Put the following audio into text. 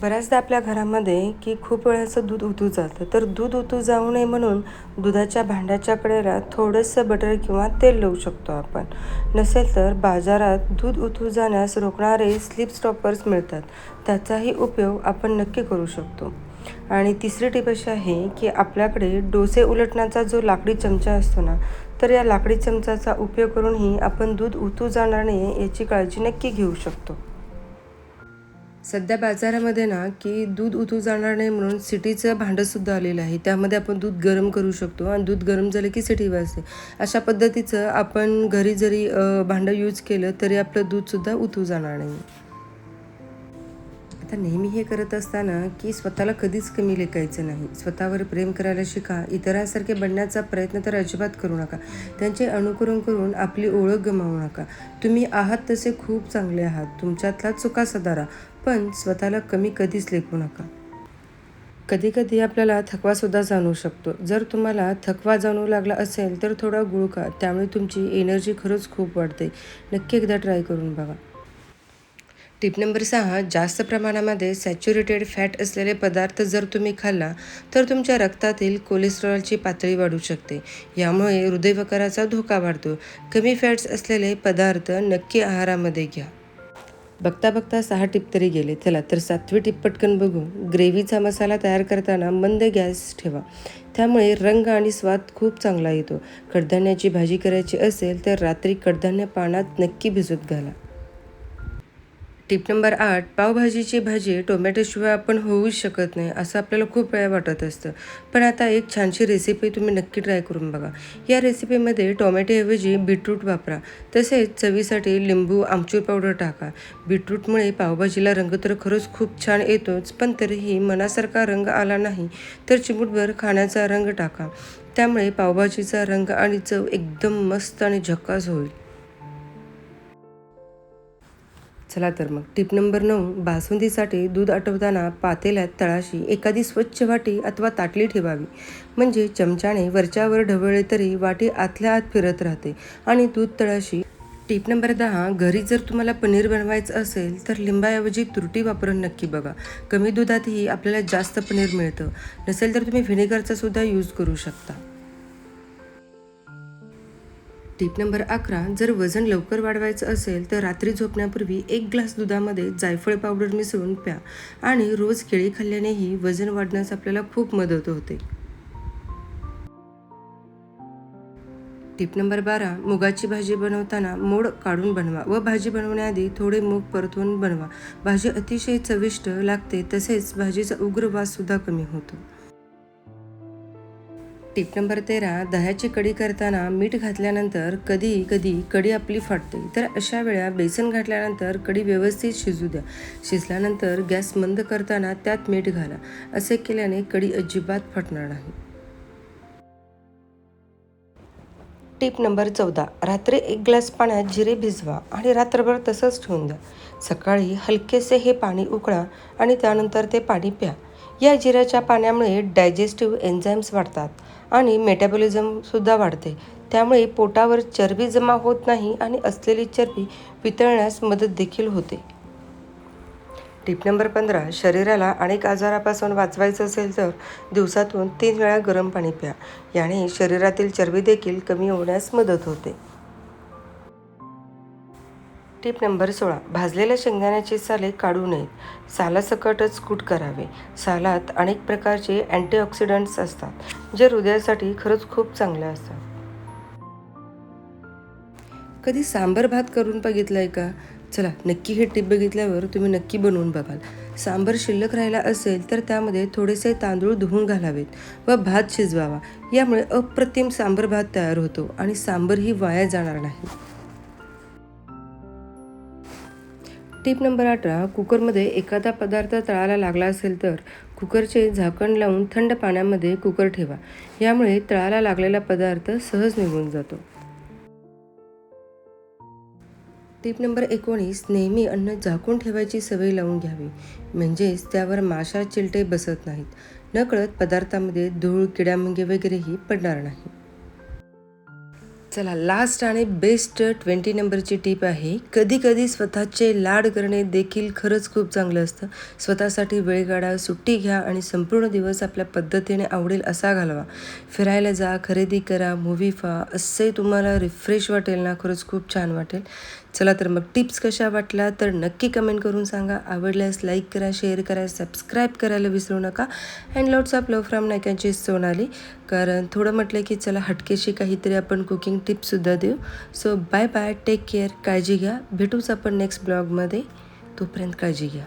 बऱ्याचदा आपल्या घरामध्ये की खूप वेळाचं दूध उतू जातं. तर दूध उतू जाऊ नये म्हणून दुधाच्या भांड्याच्या कडेला थोडंसं बटर किंवा तेल लावू शकतो आपण. नसेल तर बाजारात दूध उतू जाण्यास रोखणारे स्लिप स्टॉपर्स मिळतात. त्याचाही उपयोग आपण नक्की करू शकतो. आणि तिसरी टीप अशी आहे की आपल्याकडे डोसे उलटण्याचा जो लाकडी चमचा असतो ना तर या लाकडी चमचाचा उपयोग करूनही आपण दूध उतू जाणार नाही याची काळजी नक्की घेऊ शकतो. सध्या बाजारामध्ये ना की दूध उतू जाणार नाही म्हणून सिटीचं भांडंसुद्धा आलेलं आहे. त्यामध्ये आपण दूध गरम करू शकतो आणि दूध गरम झालं की सिटी वाजते. अशा पद्धतीचं आपण घरी जरी भांडं यूज केलं तरी आपलं दूधसुद्धा उतू जाणार नाही. आता नेहमी हे करत असताना की स्वतःला कधीच कमी लेखायचं नाही. स्वतःवर प्रेम करायला शिका. इतरांसारखे बनण्याचा प्रयत्न तर अजिबात करू नका. त्यांचे अनुकरण करून आपली ओळख गमावू नका. तुम्ही आहात तसे खूप चांगले आहात. तुमच्यातला चुका सदारा पण स्वतःला कमी कधीच लेखू नका. कधी कधी आपल्याला थकवासुद्धा जाणवू शकतो. जर तुम्हाला थकवा जाणवू लागला असेल तर थोडा गुळ खा. त्यामुळे तुमची एनर्जी खरंच खूप वाढते. नक्की एकदा ट्राय करून बघा. टिप नंबर सहा जास्त प्रमाणामध्ये सॅच्युरेटेड फॅट असलेले पदार्थ जर तुम्ही खाल्ला तर तुमच्या रक्तातील कोलेस्ट्रॉलची पातळी वाढू शकते. यामुळे हृदयविकाराचा धोका वाढतो. कमी फॅट्स असलेले पदार्थ नक्की आहारामध्ये घ्या. बघता बघता सहा टिप तरी गेले. चला तर सातवी टिप पटकन बघू. ग्रेव्हीचा मसाला तयार करताना मंद गॅस ठेवा. त्यामुळे रंग आणि स्वाद खूप चांगला येतो. कडधान्याची भाजी करायची असेल तर रात्री कडधान्य पाण्यात नक्की भिजत घाला. टिप नंबर आठ पावभाजीची भाजी टोमॅटोशिवाय आपण होऊच शकत नाही असं आपल्याला खूप वेळा वाटत असतं. पण आता एक छानशी रेसिपी तुम्ही नक्की ट्राय करून बघा. या रेसिपीमध्ये टोमॅटोऐवजी बीटरूट वापरा. तसेच चवीसाठी लिंबू आमचूर पावडर टाका. बीटरूटमुळे पावभाजीला रंग तर खरंच खूप छान येतोच पण तरीही मनासारखा रंग आला नाही तर चिमूटभर खाण्याचा रंग टाका. त्यामुळे पावभाजीचा रंग आणि चव एकदम मस्त आणि झकास होईल. चला तर मग. टिप नंबर नऊ बासुंदीसाठी दूध आटवताना पातेल्यात तळाशी एखादी स्वच्छ वाटी अथवा ताटली ठेवावी. म्हणजे चमच्याने वरच्यावर ढवळले तरी वाटी आतल्या आत फिरत राहते. आणि दूध तळाशी. टिप नंबर दहा घरी जर तुम्हाला पनीर बनवायचं असेल तर लिंबाऐवजी तुरटी वापरून नक्की बघा. कमी दुधातही आपल्याला जास्त पनीर मिळतं. नसेल तर तुम्ही व्हिनेगरचा सुद्धा यूज करू शकता. टिप नंबर अकरा जर वजन लवकर वाढवायचं असेल तर रात्री झोपण्यापूर्वी एक ग्लास दुधामध्ये जायफळ पावडर मिसळून प्या आणि रोज केळी खाल्ल्यानेही वजन वाढण्यास आपल्याला खूप मदत होते. टिप नंबर बारा मुगाची भाजी बनवताना मोड काढून बनवा व भाजी बनवण्याआधी थोडे मूग परतवून बनवा. भाजी अतिशय चविष्ट लागते तसेच भाजीचा उग्र वास सुद्धा कमी होतो. टिप नंबर तेरा दह्याची कढी करताना मीठ घातल्यानंतर कधी कधी कढी आपली फाटते. तर अशा वेळा बेसन घातल्यानंतर कढी व्यवस्थित शिजू द्या. शिजल्यानंतर गॅस मंद करताना त्यात मीठ घाला. असे केल्याने कढी अजिबात फाटणार नाही. टिप नंबर चौदा. रात्री एक ग्लास पाण्यात जिरे भिजवा आणि रात्रभर तसंच ठेवून द्या. सकाळी हलकेसे हे पाणी उकळा आणि त्यानंतर ते पाणी प्या. या जिऱ्याच्या पाण्यामुळे डायजेस्टिव्ह एन्झाईम्स वाढतात. आणि मेटाबॉलिझमसुद्धा वाढते. त्यामुळे पोटावर चरबी जमा होत नाही आणि असलेली चरबी वितळण्यास मदत देखील होते. टिप नंबर पंधरा शरीराला अनेक आजारापासून वाचवायचं असेल तर दिवसातून तीन वेळा गरम पाणी प्या. याने शरीरातील चरबी देखील कमी होण्यास मदत होते. टिप नंबर सोळा. भाजलेल्या शेंगदाण्याची साले काढू नयेत सालासकटच कूट करावे. सालात अनेक प्रकारचे अँटीऑक्सिडंट्स असतात जे हृदयासाठी खरंच खूप चांगले असतात. कधी सांबर भात करून बघितलाय का? चला नक्की हे टिप बघितल्यावर तुम्ही नक्की बनवून बघाल. सांबर शिल्लक राहिला असेल तर त्यामध्ये थोडेसे तांदूळ धुवून घालावेत व भात शिजवावा. यामुळे अप्रतिम सांबर भात तयार होतो आणि सांबरही वाया जाणार नाही. टिप नंबर अठरा कुकरमध्ये एखादा पदार्थ तळाला लागला असेल तर कुकरचे झाकण लावून थंड पाण्यामध्ये कुकर ठेवा. यामुळे तळाला लागलेला पदार्थ सहज निघून जातो. टिप नंबर एकोणीस नेहमी अन्न झाकून ठेवायची सवय लावून घ्यावी. म्हणजेच त्यावर माशा चिलटे बसत नाहीत. नकळत पदार्थामध्ये धूळ किड्यामुंगे वगैरेही पडणार नाही. चला लास्ट आणि बेस्ट ट्वेंटी नंबरची टीप आहे. कधी कधी स्वतःचे लाड करणे देखील खरंच खूप चांगलं असतं. स्वतःसाठी वेळ काढा सुट्टी घ्या आणि संपूर्ण दिवस आपल्या पद्धतीने आवडेल असा घालवा. फिरायला जा खरेदी करा मूवी पहा असे तुम्हाला रिफ्रेश वाटेल ना खरंच खूप छान वाटेल. चला तर मग टिप्स कशा वाटल्या तर नक्की कमेंट करून सांगा. आवडल्यास लाईक करा शेअर करा सबस्क्राईब करायला विसरू नका. And lots of love from नायकांची Sonali. कारण थोडं म्हटलं की चला हटकेशी काहीतरी आपण कुकिंग टिप्ससुद्धा देऊ. So bye bye take care काळजी घ्या. भेटूच आपण नेक्स्ट ब्लॉगमध्ये तोपर्यंत काळजी घ्या.